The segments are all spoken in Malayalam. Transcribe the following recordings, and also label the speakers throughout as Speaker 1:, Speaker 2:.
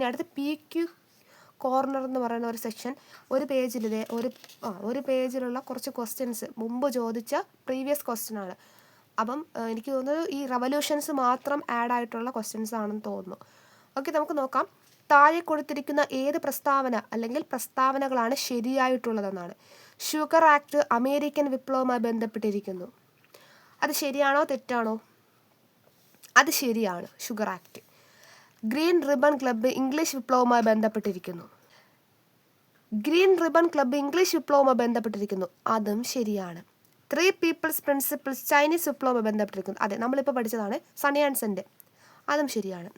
Speaker 1: ഇനി അടുത്ത് പി ക്യു കോർണർ എന്ന് പറയുന്ന ഒരു സെക്ഷൻ ഒരു ഇതേ ഒരു ഒരു പേജിലുള്ള കുറച്ച് ക്വസ്റ്റ്യൻസ് മുമ്പ് ചോദിച്ച പ്രീവിയസ് ക്വസ്റ്റ്യൻ ആണ്. അപ്പം എനിക്ക് തോന്നുന്നത് ഈ റവല്യൂഷൻസ് മാത്രം ആഡ് ആയിട്ടുള്ള ക്വസ്റ്റ്യൻസ് ആണെന്ന് തോന്നുന്നു. ഓക്കെ നമുക്ക് നോക്കാം. താഴെ കൊടുത്തിരിക്കുന്ന ഏത് പ്രസ്താവന അല്ലെങ്കിൽ പ്രസ്താവനകളാണ് ശരിയായിട്ടുള്ളതെന്നാണ്. ഷുഗർ ആക്ട് അമേരിക്കൻ വിപ്ലവവുമായി ബന്ധപ്പെട്ടിരിക്കുന്നു. അത് ശരിയാണോ തെറ്റാണോ? അത് ശരിയാണ് sugar act green ribbon club English വിപ്ലവവുമായി ബന്ധപ്പെട്ടിരിക്കുന്നു. ഗ്രീൻ റിബൺ ക്ലബ്ബ് ഇംഗ്ലീഷ് വിപ്ലവവുമായി ബന്ധപ്പെട്ടിരിക്കുന്നു. അതും ശരിയാണ്. ത്രീ പീപ്പിൾസ് പ്രിൻസിപ്പിൾസ് ചൈനീസ് വിപ്ലവവുമായി ബന്ധപ്പെട്ടിരിക്കുന്നു. അതെ നമ്മളിപ്പോൾ പഠിച്ചതാണ് സണിയാൻസന്റെ അതും ശരിയാണ്.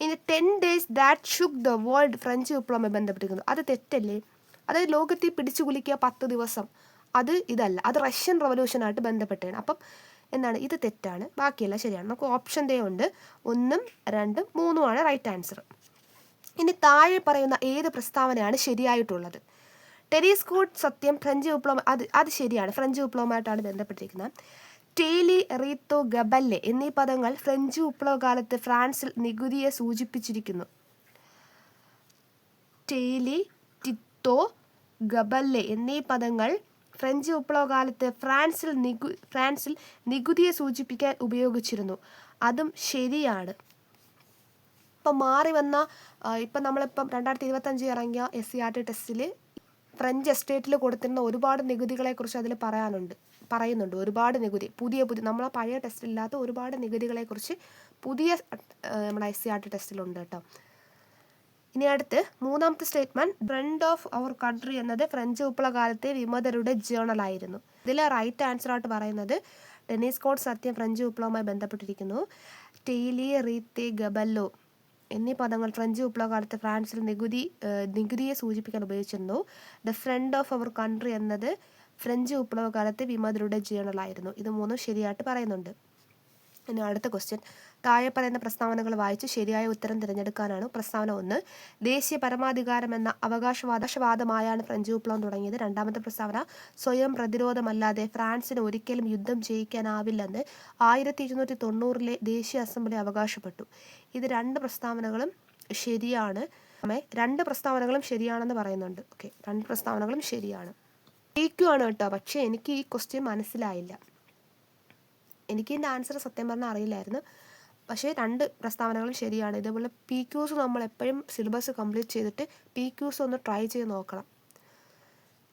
Speaker 1: ഇനി ten days that shook the world French വിപ്ലവവുമായി ബന്ധപ്പെട്ടിരിക്കുന്നു. അത് തെറ്റല്ലേ? അതായത് ലോകത്തെ പിടിച്ചു കുലിക്കുക പത്ത് ദിവസം. അത് ഇതല്ല. അത് റഷ്യൻ റവല്യൂഷനായിട്ട് ബന്ധപ്പെട്ടാണ് അപ്പം എന്താണ് ഇത് തെറ്റാണ്. ബാക്കിയെല്ലാം ശരിയാണ്. നമുക്ക് ഓപ്ഷൻ ദേ ഉണ്ട്. ഒന്നും രണ്ടും മൂന്നുമാണ് റൈറ്റ് ആൻസർ ഇനി താഴെ പറയുന്ന ഏത് പ്രസ്താവനയാണ് ശരിയായിട്ടുള്ളത്? ടെലിസ്കോട്ട് സത്യം ഫ്രഞ്ച് വിപ്ലവം അത് അത് ശരിയാണ്. ഫ്രഞ്ച് വിപ്ലവമായിട്ടാണ് ബന്ധപ്പെട്ടിരിക്കുന്നത്. ടേലി റീത്തോ ഗബല്ലെ എന്നീ പദങ്ങൾ ഫ്രഞ്ച് വിപ്ലവകാലത്ത് ഫ്രാൻസിൽ നികുതിയെ സൂചിപ്പിച്ചിരിക്കുന്നു. ടേലി ടിത്തോ ഗബല്ലെ എന്നീ പദങ്ങൾ ഫ്രഞ്ച് വിപ്ലവകാലത്ത് ഫ്രാൻസിൽ നികു ഫ്രാൻസിൽ നികുതിയെ സൂചിപ്പിക്കാൻ ഉപയോഗിച്ചിരുന്നു. അതും ശരിയാണ്. ഇപ്പം മാറി വന്ന ഇപ്പം നമ്മളിപ്പം രണ്ടായിരത്തി ഇരുപത്തഞ്ച് ഇറങ്ങിയ എസ് സി ആർ ടി ടെസ്റ്റിൽ ഫ്രഞ്ച് എസ്റ്റേറ്റിൽ കൊടുത്തിരുന്ന ഒരുപാട് നികുതികളെക്കുറിച്ച് അതിൽ പറയാനുണ്ട് പറയുന്നുണ്ട്. ഒരുപാട് നികുതി പുതിയ പുതിയ നമ്മളെ പഴയ ടെസ്റ്റിലില്ലാത്ത ഒരുപാട് നികുതികളെക്കുറിച്ച് പുതിയ നമ്മുടെ എസ് സി ആർ ടി ടെസ്റ്റിലുണ്ട് കേട്ടോ. ഇനി അടുത്ത് മൂന്നാമത്തെ statement friend of our country എന്നത് ഫ്രഞ്ച് വിപ്ലവകാലത്തെ വിമതരുടെ ജേണൽ ആയിരുന്നു. ഇതിലെ റൈറ്റ് ആൻസർ ആയിട്ട് പറയുന്നത് ഡെനീസ് കോട്ട് സത്യം ഫ്രഞ്ച് വിപ്ലവവുമായി ബന്ധപ്പെട്ടിരിക്കുന്നു. ടെയിലി റീത്തെ ഗബല്ലോ എന്നീ പദങ്ങൾ ഫ്രഞ്ച് വിപ്ലവകാലത്ത് ഫ്രാൻസിൽ നികുതി നികുതിയെ സൂചിപ്പിക്കാൻ ഉപയോഗിച്ചിരുന്നു. The friend of our country എന്നത് ഫ്രഞ്ച് വിപ്ലവകാലത്തെ വിമതരുടെ ജേണൽ ആയിരുന്നു. ഇത് മൂന്നും ശരിയായിട്ട് പറയുന്നുണ്ട്. ഇനി അടുത്ത ക്വസ്റ്റ്യൻ താഴെ പറയുന്ന പ്രസ്താവനകൾ വായിച്ച് ശരിയായ ഉത്തരം തിരഞ്ഞെടുക്കാനാണ് പ്രസ്താവന ഒന്ന്. ദേശീയ പരമാധികാരം എന്ന അവകാശവാദശവാദമായാണ് ഫ്രഞ്ച് വിപ്ലവം തുടങ്ങിയത്. രണ്ടാമത്തെ പ്രസ്താവന സ്വയം പ്രതിരോധമല്ലാതെ ഫ്രാൻസിന് ഒരിക്കലും യുദ്ധം ജയിക്കാനാവില്ലെന്ന് ആയിരത്തി ഇരുന്നൂറ്റി തൊണ്ണൂറിലെ ദേശീയ അസംബ്ലി അവകാശപ്പെട്ടു. ഇത് രണ്ട് പ്രസ്താവനകളും ശരിയാണ്. രണ്ട് പ്രസ്താവനകളും ശരിയാണെന്ന് പറയുന്നുണ്ട്. ഓക്കെ രണ്ട് പ്രസ്താവനകളും ശരിയാണ്. ജയിക്കുവാണ് കേട്ടോ. പക്ഷേ എനിക്ക് ഈ ക്വസ്റ്റ്യൻ മനസ്സിലായില്ല. എനിക്ക് ഇതിന്റെ ആൻസർ സത്യം പറഞ്ഞാൽ അറിയില്ലായിരുന്നു. പക്ഷേ രണ്ട് പ്രസ്താവനകളും ശരിയാണ്. ഇതേപോലെ പി ക്യൂസ് നമ്മൾ എപ്പോഴും സിലബസ് കംപ്ലീറ്റ് ചെയ്തിട്ട് പി ക്യൂസ് ഒന്ന് ട്രൈ ചെയ്ത് നോക്കണം.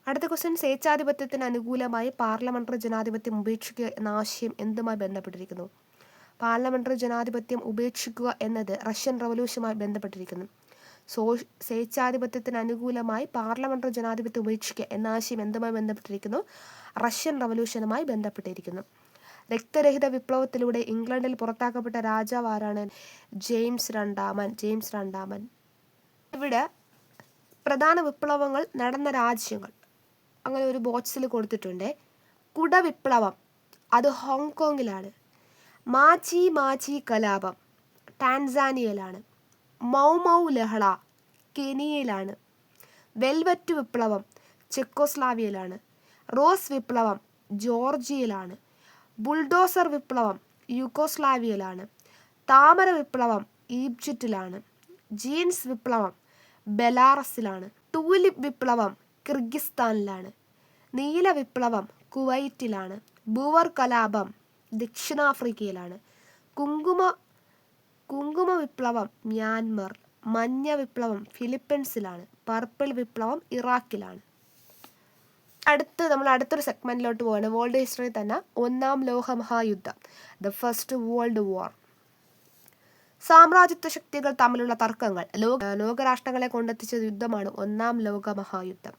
Speaker 1: അടുത്ത ക്വസ്റ്റ്യൻ സ്വേച്ഛാധിപത്യത്തിന് അനുകൂലമായി പാർലമെന്ററി ജനാധിപത്യം ഉപേക്ഷിക്കുക എന്ന ആശയം എന്തുമായി ബന്ധപ്പെട്ടിരിക്കുന്നു? പാർലമെന്ററി ജനാധിപത്യം ഉപേക്ഷിക്കുക എന്നത് റഷ്യൻ റവല്യൂഷനുമായി ബന്ധപ്പെട്ടിരിക്കുന്നു. സോ സ്വേച്ഛാധിപത്യത്തിന് അനുകൂലമായി പാർലമെന്ററി ജനാധിപത്യം ഉപേക്ഷിക്കുക എന്ന ആശയം എന്തുമായി ബന്ധപ്പെട്ടിരിക്കുന്നു? റഷ്യൻ റവല്യൂഷനുമായി ബന്ധപ്പെട്ടിരിക്കുന്നു. രക്തരഹിത വിപ്ലവത്തിലൂടെ ഇംഗ്ലണ്ടിൽ പുറത്താക്കപ്പെട്ട രാജാവ് ആരാണ്? ജെയിംസ് രണ്ടാമൻ ജെയിംസ് രണ്ടാമൻ. ഇവിടെ പ്രധാന വിപ്ലവങ്ങൾ നടന്ന രാജ്യങ്ങൾ. അങ്ങനെ ഒരു ബോക്സിൽ കൊടുത്തിട്ടുണ്ട്. കുട വിപ്ലവം അത് ഹോങ്കോങ്ങിലാണ്. മാച്ചി മാച്ചി കലാപം. ടാൻസാനിയയിലാണ്. മൗമൗ ലഹള കെനിയയിലാണ്. വെൽവെറ്റ് വിപ്ലവം ചെക്കോസ്ലാവിയയിലാണ്. റോസ് വിപ്ലവം ജോർജിയയിലാണ്. ബുൾഡോസർ വിപ്ലവം യുഗോസ്ലാവിയയിലാണ്. താമര വിപ്ലവം ഈജിപ്തിലാണ്. ജീൻസ് വിപ്ലവം ബെലാറസിലാണ്. ടൂലിപ്പ് വിപ്ലവം കിർഗിസ്ഥാനിലാണ്. നീല വിപ്ലവം കുവൈറ്റിലാണ്. ബുവർ കലാപം ദക്ഷിണാഫ്രിക്കയിലാണ്. കുങ്കുമ കുങ്കുമ വിപ്ലവം മ്യാൻമർ. മഞ്ഞ വിപ്ലവം ഫിലിപ്പീൻസിലാണ്. പർപ്പിൾ വിപ്ലവം ഇറാഖിലാണ്. അടുത്ത് നമ്മൾ അടുത്തൊരു സെഗ്മെന്റിലോട്ട് പോവാണ്. വേൾഡ് ഹിസ്റ്ററി തന്നെ ഒന്നാം ലോക മഹായുദ്ധം. ദ ഫസ്റ്റ് വേൾഡ് വാർ സാമ്രാജ്യത്വ ശക്തികൾ തമ്മിലുള്ള തർക്കങ്ങൾ. ലോക ലോകരാഷ്ട്രങ്ങളെ കൊണ്ടെത്തിച്ച യുദ്ധമാണ് ഒന്നാം ലോക മഹായുദ്ധം.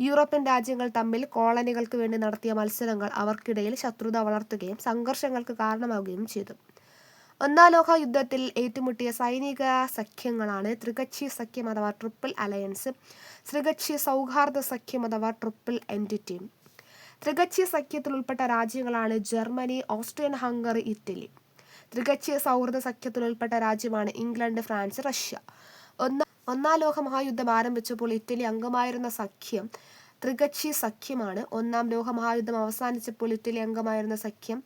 Speaker 1: യൂറോപ്യൻ രാജ്യങ്ങൾ തമ്മിൽ കോളനികൾക്ക് വേണ്ടി നടത്തിയ മത്സരങ്ങൾ അവർക്കിടയിൽ ശത്രുത വളർത്തുകയും സംഘർഷങ്ങൾക്ക് കാരണമാവുകയും ചെയ്തു. ഒന്നാം ലോക യുദ്ധത്തിൽ ഏറ്റുമുട്ടിയ സൈനിക സഖ്യങ്ങളാണ് ത്രികക്ഷി സഖ്യം അഥവാ ട്രിപ്പിൾ അലയൻസ് ത്രികക്ഷി സൗഹാർദ്ദ സഖ്യം അഥവാ ട്രിപ്പിൾ എന്റിറ്റി ത്രികക്ഷി സഖ്യത്തിൽ ഉൾപ്പെട്ട രാജ്യങ്ങളാണ് ജർമ്മനി ഓസ്ട്രിയൻ ഹംഗറി ഇറ്റലി. ത്രികക്ഷി സൗഹൃദ സഖ്യത്തിൽ ഉൾപ്പെട്ട രാജ്യമാണ് ഇംഗ്ലണ്ട് ഫ്രാൻസ് റഷ്യ. ഒന്നാം ഒന്നാം ലോക മഹായുദ്ധം ആരംഭിച്ചപ്പോൾ ഇറ്റലി അംഗമായിരുന്ന സഖ്യം ത്രികക്ഷി സഖ്യമാണ്. ഒന്നാം ലോക മഹായുദ്ധം അവസാനിച്ചപ്പോൾ ഇറ്റലി അംഗമായിരുന്ന സഖ്യം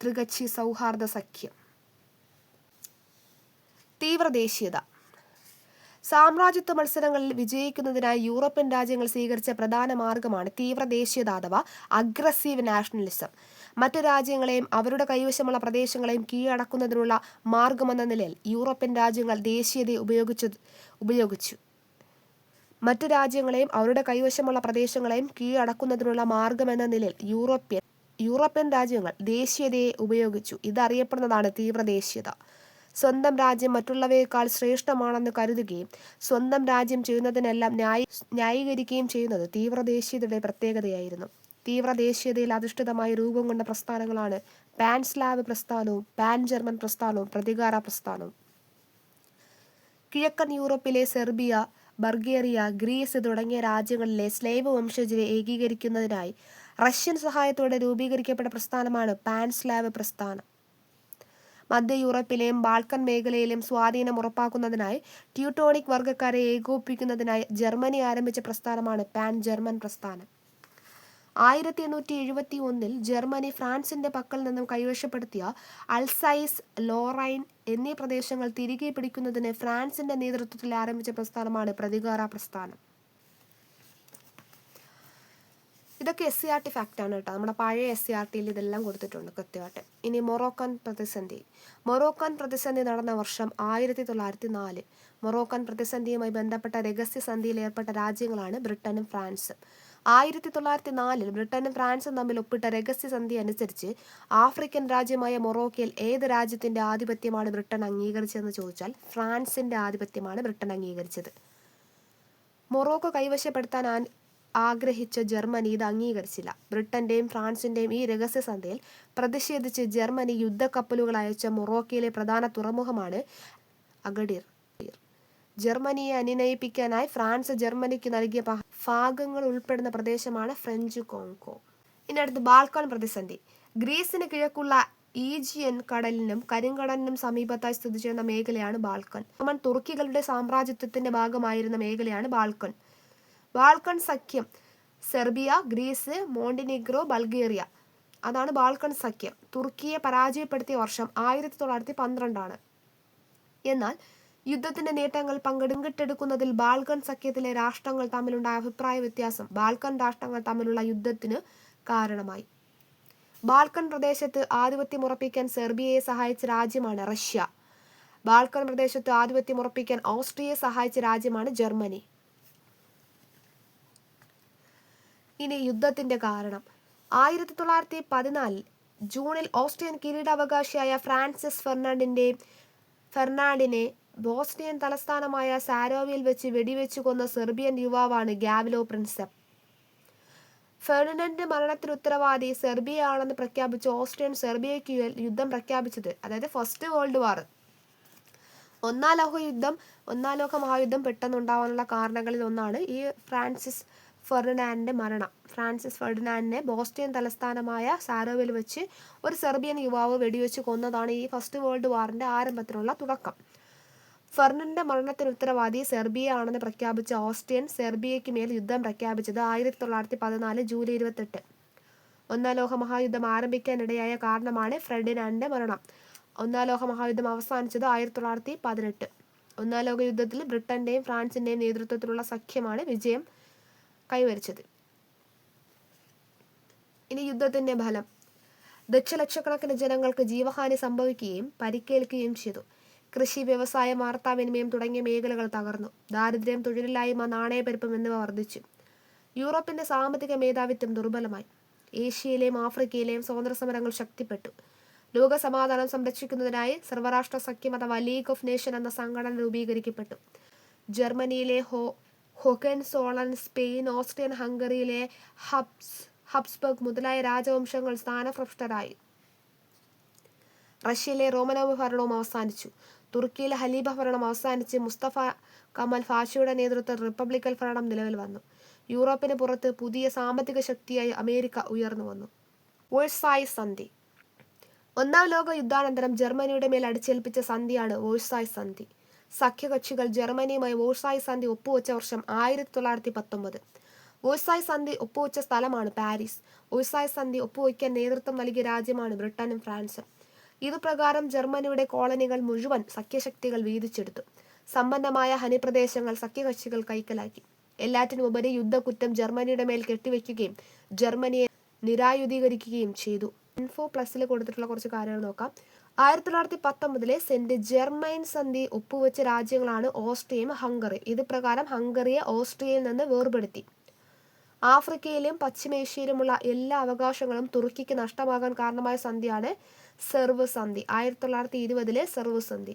Speaker 1: ത്രികക്ഷി സൗഹാർദ്ദ സഖ്യം. തീവ്ര ദേശീയത സാമ്രാജ്യത്വ മത്സരങ്ങളിൽ വിജയിക്കുന്നതിനായി യൂറോപ്യൻ രാജ്യങ്ങൾ സ്വീകരിച്ച പ്രധാന മാർഗമാണ് തീവ്ര ദേശീയത അഥവാ അഗ്രസീവ് നാഷണലിസം. മറ്റു രാജ്യങ്ങളെയും അവരുടെ കൈവശമുള്ള പ്രദേശങ്ങളെയും കീഴടക്കുന്നതിനുള്ള മാർഗമെന്ന നിലയിൽ യൂറോപ്യൻ രാജ്യങ്ങൾ ദേശീയതയെ ഉപയോഗിച്ചു ഉപയോഗിച്ചു. മറ്റു രാജ്യങ്ങളെയും അവരുടെ കൈവശമുള്ള പ്രദേശങ്ങളെയും കീഴടക്കുന്നതിനുള്ള മാർഗമെന്ന നിലയിൽ യൂറോപ്യൻ യൂറോപ്യൻ രാജ്യങ്ങൾ ദേശീയതയെ ഉപയോഗിച്ചു. ഇതറിയപ്പെടുന്നതാണ് തീവ്ര ദേശീയത സ്വന്തം രാജ്യം മറ്റുള്ളവയേക്കാൾ ശ്രേഷ്ഠമാണെന്ന് കരുതുകയും സ്വന്തം രാജ്യം ചെയ്യുന്നതിനെല്ലാം ന്യായി ന്യായീകരിക്കുകയും ചെയ്യുന്നത് തീവ്ര ദേശീയതയുടെ പ്രത്യേകതയായിരുന്നു. തീവ്ര ദേശീയതയിൽ അധിഷ്ഠിതമായ രൂപം കൊണ്ട പ്രസ്ഥാനങ്ങളാണ് പാൻസ്ലാവ് പ്രസ്ഥാനവും പാൻ ജർമ്മൻ പ്രസ്ഥാനവും പ്രതികാര പ്രസ്ഥാനവും. കിഴക്കൻ യൂറോപ്പിലെ സെർബിയ ബർഗേറിയ ഗ്രീസ് തുടങ്ങിയ രാജ്യങ്ങളിലെ സ്ലേവ് വംശജരെ ഏകീകരിക്കുന്നതിനായി റഷ്യൻ സഹായത്തോടെ രൂപീകരിക്കപ്പെട്ട പ്രസ്ഥാനമാണ് പാൻസ്ലാവ് പ്രസ്ഥാനം. മധ്യ യൂറോപ്പിലെയും ബാൾക്കൻ മേഖലയിലും സ്വാധീനം ഉറപ്പാക്കുന്നതിനായി ട്യൂട്ടോണിക് വർഗക്കാരെ ഏകോപിപ്പിക്കുന്നതിനായി ജർമ്മനി ആരംഭിച്ച പ്രസ്ഥാനമാണ് പാൻ ജർമ്മൻ പ്രസ്ഥാനം. ആയിരത്തി എണ്ണൂറ്റി എഴുപത്തി ഒന്നിൽ ജർമ്മനി ഫ്രാൻസിന്റെ പക്കൽ നിന്നും കൈവശപ്പെടുത്തിയ അൽസൈസ് ലോറൈൻ എന്നീ പ്രദേശങ്ങൾ തിരികെ പിടിക്കുന്നതിന് ഫ്രാൻസിന്റെ നേതൃത്വത്തിൽ ആരംഭിച്ച പ്രസ്ഥാനമാണ് പ്രതികാര പ്രസ്ഥാനം. ഇതൊക്കെ എസ് സി ആർ ടി ഫാക്റ്റാണ് കേട്ടോ. നമ്മുടെ പഴയ എസ് സി ആർ ടിയിൽ ഇതെല്ലാം കൊടുത്തിട്ടുണ്ട് കൃത്യമായിട്ട്. ഇനി മൊറോക്കൻ പ്രതിസന്ധി. മൊറോക്കൻ പ്രതിസന്ധി നടന്ന വർഷം ആയിരത്തി തൊള്ളായിരത്തി നാല് മൊറോക്കൻ പ്രതിസന്ധിയുമായി ബന്ധപ്പെട്ട രഹസ്യ സന്ധിയിൽ ഏർപ്പെട്ട രാജ്യങ്ങളാണ് ബ്രിട്ടനും ഫ്രാൻസും. ആയിരത്തി തൊള്ളായിരത്തി നാലിൽ ബ്രിട്ടനും ഫ്രാൻസും തമ്മിൽ ഒപ്പിട്ട രഹസ്യ സന്ധി അനുസരിച്ച് ആഫ്രിക്കൻ രാജ്യമായ മൊറോക്കയിൽ ഏത് രാജ്യത്തിന്റെ ആധിപത്യമാണ് ബ്രിട്ടൻ അംഗീകരിച്ചതെന്ന് ചോദിച്ചാൽ ഫ്രാൻസിന്റെ ആധിപത്യമാണ് ബ്രിട്ടൻ അംഗീകരിച്ചത്. മൊറോക്കോ കൈവശപ്പെടുത്താൻ ആഗ്രഹിച്ച ജർമ്മനി ഇത് അംഗീകരിച്ചില്ല. ബ്രിട്ടന്റെയും ഫ്രാൻസിന്റെയും ഈ രഹസ്യസന്ധിയിൽ പ്രതിഷേധിച്ച് ജർമ്മനി യുദ്ധക്കപ്പലുകൾ അയച്ച മൊറോക്കയിലെ പ്രധാന തുറമുഖമാണ് അഗഡിർ. ജർമ്മനിയെ അനുനയിപ്പിക്കാനായി ഫ്രാൻസ് ജർമ്മനിക്ക് നൽകിയ ഭാഗങ്ങൾ ഉൾപ്പെടുന്ന പ്രദേശമാണ് ഫ്രഞ്ച് കോങ്കോ. ഇനി അടുത്ത് ബാൽക്കൺ പ്രതിസന്ധി. ഗ്രീസിന് കിഴക്കുള്ള ഈജിയൻ കടലിനും കരിങ്കടലിനും സമീപത്തായി സ്ഥിതി ചെയ്യുന്ന മേഖലയാണ് ബാൽക്കൺ. റോമൻ തുർക്കികളുടെ സാമ്രാജ്യത്വത്തിന്റെ ഭാഗമായിരുന്ന മേഖലയാണ് ബാൽക്കൺ. ബാൾക്കൺ സഖ്യം. Serbia Greece Montenegro Bulgaria. അതാണ് ബാൾക്കൺ സഖ്യം. തുർക്കിയെ പരാജയപ്പെടുത്തിയ വർഷം ആയിരത്തി തൊള്ളായിരത്തി പന്ത്രണ്ടാണ് എന്നാൽ യുദ്ധത്തിന്റെ നേട്ടങ്ങൾ പങ്കെടുക്കെടുക്കുന്നതിൽ ബാൽക്കൺ സഖ്യത്തിലെ രാഷ്ട്രങ്ങൾ തമ്മിലുണ്ടായ അഭിപ്രായ വ്യത്യാസം ബാൽക്കൺ രാഷ്ട്രങ്ങൾ തമ്മിലുള്ള യുദ്ധത്തിന് കാരണമായി. ബാൽക്കൺ പ്രദേശത്ത് ആധിപത്യം ഉറപ്പിക്കാൻ സെർബിയയെ സഹായിച്ച രാജ്യമാണ് റഷ്യ. ബാൽക്കൺ പ്രദേശത്ത് ആധിപത്യം ഉറപ്പിക്കാൻ ഓസ്ട്രിയയെ സഹായിച്ച രാജ്യമാണ് ജർമ്മനി. ഇനി യുദ്ധത്തിന്റെ കാരണം. ആയിരത്തി തൊള്ളായിരത്തി പതിനാലിൽ ജൂണിൽ ഓസ്ട്രിയൻ കിരീടാവകാശിയായ ഫ്രാൻസിസ് ഫെർണാണ്ടിന്റെ ഫെർണാണ്ടിനെ ബോസ്നിയൻ തലസ്ഥാനമായ സാരോവിൽ വെച്ച് വെടിവെച്ചു കൊന്ന സെർബിയൻ യുവാവാണ് ഗാവിലോ പ്രിൻസെപ്പ്. ഫെർണാൻഡിന്റെ മരണത്തിന് ഉത്തരവാദി സെർബിയ ആണെന്ന് പ്രഖ്യാപിച്ച് ഓസ്ട്രിയൻ സെർബിയയ്ക്ക് യുദ്ധം പ്രഖ്യാപിച്ചത്. അതായത് ഫസ്റ്റ് വേൾഡ് വാർ. ഒന്നാം ലോക യുദ്ധം ഒന്നാം ലോക മഹായുദ്ധം പെട്ടെന്നുണ്ടാവാനുള്ള കാരണങ്ങളിൽ ഒന്നാണ് ഈ ഫ്രാൻസിസ് ഫെർഡിനാൻഡിന്റെ മരണം. ഫ്രാൻസിസ് ഫെർഡിനാൻഡിനെ ബോസ്റ്റിയൻ തലസ്ഥാനമായ സാരോവിൽ വെച്ച് ഒരു സെർബിയൻ യുവാവ് വെടിവെച്ച് കൊന്നതാണ് ഈ ഫസ്റ്റ് വേൾഡ് വാറിന്റെ ആരംഭത്തിനുള്ള തുടക്കം. ഫെർണന്റെ മരണത്തിന് ഉത്തരവാദി സെർബിയ ആണെന്ന് പ്രഖ്യാപിച്ച ഓസ്ട്രിയൻ സെർബിയയ്ക്ക് മേൽ യുദ്ധം പ്രഖ്യാപിച്ചത് ആയിരത്തി തൊള്ളായിരത്തി പതിനാല് ജൂലൈ ഇരുപത്തെട്ട്. ഒന്നാം ലോക മഹായുദ്ധം ആരംഭിക്കാനിടയായ കാരണമാണ് ഫ്രെഡിനാൻഡിന്റെ മരണം. ഒന്നാം ലോക മഹായുദ്ധം അവസാനിച്ചത് ആയിരത്തി തൊള്ളായിരത്തി പതിനെട്ട് ഒന്നാം ലോക യുദ്ധത്തിൽ ബ്രിട്ടന്റെയും ഫ്രാൻസിന്റെയും നേതൃത്വത്തിലുള്ള സഖ്യമാണ് വിജയം. കൈവരിച്ചത്. ഇനി യുദ്ധത്തിന്റെ ഫലം. ദശലക്ഷക്കണക്കിന് ജനങ്ങൾക്ക് ജീവഹാനി സംഭവിക്കുകയും പരിക്കേൽക്കുകയും ചെയ്തു. കൃഷി വ്യവസായം വാർത്താവിനിമയം തുടങ്ങിയ മേഖലകൾ തകർന്നു. ദാരിദ്ര്യം തൊഴിലില്ലായ്മ നാണയപ്പെരുപ്പം എന്നിവ വർദ്ധിച്ചു. യൂറോപ്പിന്റെ സാമ്പത്തിക മേധാവിത്വം ദുർബലമായി. ഏഷ്യയിലെയും ആഫ്രിക്കയിലെയും സ്വതന്ത്ര സമരങ്ങൾ ശക്തിപ്പെട്ടു. ലോക സമാധാനം സംരക്ഷിക്കുന്നതിനായി സർവരാഷ്ട്ര സഖ്യം അഥവാ ലീഗ് ഓഫ് നേഷൻ എന്ന സംഘടന രൂപീകരിക്കപ്പെട്ടു. ജർമ്മനിയിലെ ഹോ ഹൊഗൻസോളൻ സ്പെയിൻ ഓസ്ട്രിയൻ ഹംഗറിയിലെ ഹബ്സ് ഹബ്സ്ബർഗ് മുതലായ രാജവംശങ്ങൾ സ്ഥാനഭ്രഷ്ടരായി. റഷ്യയിലെ റോമനോവ് ഭരണവും അവസാനിച്ചു. തുർക്കിയിലെ ഹലീബ ഭരണം അവസാനിച്ച് മുസ്തഫ കമൽ ഫാഷിയുടെ നേതൃത്വത്തിൽ റിപ്പബ്ലിക്കൽ ഭരണം നിലവിൽ വന്നു. യൂറോപ്പിന് പുറത്ത് പുതിയ സാമ്പത്തിക ശക്തിയായി അമേരിക്ക ഉയർന്നു വന്നു. വേഴ്സായ് സന്ധി. ഒന്നാം ലോക യുദ്ധാനന്തരം ജർമ്മനിയുടെ മേൽ അടിച്ചേൽപ്പിച്ച സന്ധിയാണ് വേഴ്സായ് സന്ധി. സഖ്യകക്ഷികൾ ജർമ്മനിയുമായി വോഴ്സായ് സന്ധി ഒപ്പുവെച്ച വർഷം ആയിരത്തി തൊള്ളായിരത്തി പത്തൊമ്പത് വോഴ്സായ് സന്ധി ഒപ്പുവെച്ച സ്ഥലമാണ് പാരീസ്. വോഴ്സായ് സന്ധി ഒപ്പുവയ്ക്കാൻ നേതൃത്വം നൽകിയ രാജ്യമാണ് ബ്രിട്ടനും ഫ്രാൻസും. ഇതുപ്രകാരം ജർമ്മനിയുടെ കോളനികൾ മുഴുവൻ സഖ്യശക്തികൾ വീതിച്ചെടുത്തു. സമ്പന്നമായ ഹനിപ്രദേശങ്ങൾ സഖ്യകക്ഷികൾ കൈക്കലാക്കി. എല്ലാറ്റിനുമുപരി യുദ്ധക്കുറ്റം ജർമ്മനിയുടെ മേൽ കെട്ടിവെക്കുകയും ജർമ്മനിയെ നിരായുധീകരിക്കുകയും ചെയ്തു. ഇൻഫോ പ്ലസിൽ കൊടുത്തിട്ടുള്ള കുറച്ച് കാര്യങ്ങൾ നോക്കാം. ആയിരത്തി തൊള്ളായിരത്തി പത്തൊമ്പതിലെ സെന്റ് ജെർമൈൻ സന്ധി ഒപ്പുവെച്ച രാജ്യങ്ങളാണ് ഓസ്ട്രിയയും ഹംഗറി ഇത് പ്രകാരം ഹംഗറിയെ ഓസ്ട്രിയയിൽ നിന്ന് വേർപെടുത്തി. ആഫ്രിക്കയിലും പശ്ചിമേഷ്യയിലുമുള്ള എല്ലാ അവകാശങ്ങളും തുർക്കിക്ക് നഷ്ടമാകാൻ കാരണമായ സന്ധിയാണ് സെർവ് സന്ധി ആയിരത്തി തൊള്ളായിരത്തി ഇരുപതിലെ സെർവ് സന്ധി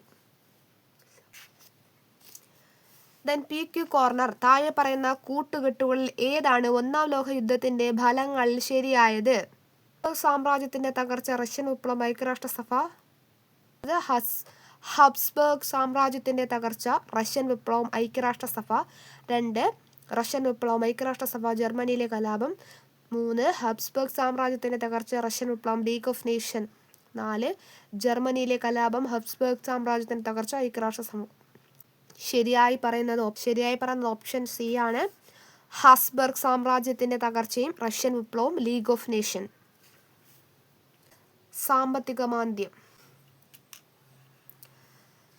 Speaker 1: ദെൻ പി ക്യു കോർണർ താഴെ പറയുന്ന കൂട്ടുകെട്ടുകളിൽ ഏതാണ് ഒന്നാം ലോക യുദ്ധത്തിന്റെ ഫലങ്ങൾ ശരിയായത്? സാമ്രാജ്യത്തിന്റെ തകർച്ച റഷ്യൻ വിപ്ലവം ഐക്യരാഷ്ട്രസഭ അത് ഹസ് ഹബ്സ്ബർഗ് സാമ്രാജ്യത്തിന്റെ തകർച്ച റഷ്യൻ വിപ്ലവം ഐക്യരാഷ്ട്രസഭ രണ്ട് റഷ്യൻ വിപ്ലവം ഐക്യരാഷ്ട്രസഭ ജർമ്മനിയിലെ കലാപം മൂന്ന് ഹബ്സ്ബർഗ് സാമ്രാജ്യത്തിന്റെ തകർച്ച റഷ്യൻ വിപ്ലവം ലീഗ് ഓഫ് നേഷൻ നാല് ജർമ്മനിയിലെ കലാപം ഹബ്സ്ബർഗ് സാമ്രാജ്യത്തിന്റെ തകർച്ച ഐക്യരാഷ്ട്രസഭ. ശരിയായി പറയുന്നത് ശരിയായി പറയുന്നത് ഓപ്ഷൻ സി ആണ്. ഹസ്ബർഗ് സാമ്രാജ്യത്തിന്റെ തകർച്ചയും റഷ്യൻ വിപ്ലവവും ലീഗ് ഓഫ് നേഷൻ സാമ്പത്തിക മാന്ദ്യം.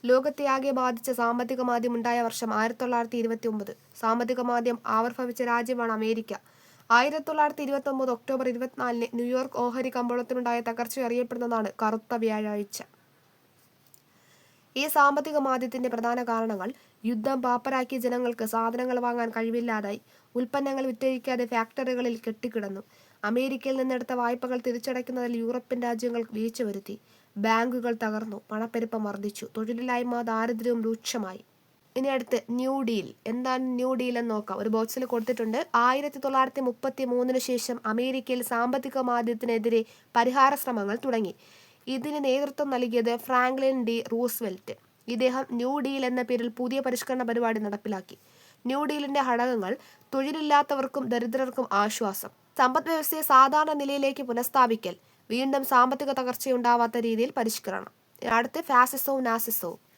Speaker 1: ലോകത്തെ ആകെ ബാധിച്ച സാമ്പത്തിക മാന്ദ്യം ഉണ്ടായ വർഷം ആയിരത്തി തൊള്ളായിരത്തി ഇരുപത്തി ഒമ്പത് സാമ്പത്തിക മാന്ദ്യം ആവിർഭവിച്ച രാജ്യമാണ് അമേരിക്ക. ആയിരത്തി തൊള്ളായിരത്തി ഇരുപത്തി ഒമ്പത് ഒക്ടോബർ ഇരുപത്തിനാലിന് ന്യൂയോർക്ക് ഓഹരി കമ്പോളത്തിനുണ്ടായ തകർച്ച അറിയപ്പെടുന്നതാണ് കറുത്ത വ്യാഴാഴ്ച. ഈ സാമ്പത്തിക മാധ്യത്തിന്റെ പ്രധാന കാരണങ്ങൾ യുദ്ധം പാപ്പരാക്കിയ ജനങ്ങൾക്ക് സാധനങ്ങൾ വാങ്ങാൻ കഴിവില്ലാതായി ഉൽപ്പന്നങ്ങൾ വിറ്റഴിക്കാതെ ഫാക്ടറികളിൽ കെട്ടിക്കിടന്നു അമേരിക്കയിൽ നിന്നെടുത്ത വായ്പകൾ തിരിച്ചടയ്ക്കുന്നതിൽ യൂറോപ്യൻ രാജ്യങ്ങൾ വീഴ്ച വരുത്തി ബാങ്കുകൾ തകർന്നു. പണപ്പെരുപ്പം വർദ്ധിച്ചു. തൊഴിലില്ലായ്മ ദാരിദ്ര്യവും രൂക്ഷമായി. ഇനി അടുത്ത് ന്യൂ ഡീൽ. എന്താണ് ന്യൂ ഡീൽ എന്ന് നോക്കാം. ഒരു ബോക്സിൽ കൊടുത്തിട്ടുണ്ട്. ആയിരത്തി തൊള്ളായിരത്തി മുപ്പത്തി മൂന്നിന് ശേഷം അമേരിക്കയിൽ സാമ്പത്തിക മാന്ദ്യത്തിനെതിരെ പരിഹാര ശ്രമങ്ങൾ തുടങ്ങി. ഇതിന് നേതൃത്വം നൽകിയത് ഫ്രാങ്ക്ലിൻ ഡി റൂസ്വെൽറ്റ്. ഇദ്ദേഹം ന്യൂ ഡീൽ എന്ന പേരിൽ പുതിയ പരിഷ്കരണ പരിപാടി നടപ്പിലാക്കി. ന്യൂ ഡീലിന്റെ ഘടകങ്ങൾ തൊഴിലില്ലാത്തവർക്കും ദരിദ്രർക്കും ആശ്വാസം. സമ്പദ് വ്യവസ്ഥയെ സാധാരണ നിലയിലേക്ക് പുനഃസ്ഥാപിക്കൽ. വീണ്ടും സാമ്പത്തിക തകർച്ചയുണ്ടാവാത്ത രീതിയിൽ പരിഷ്കരണം. അടുത്ത് ഫാസിസവും നാസിസവും.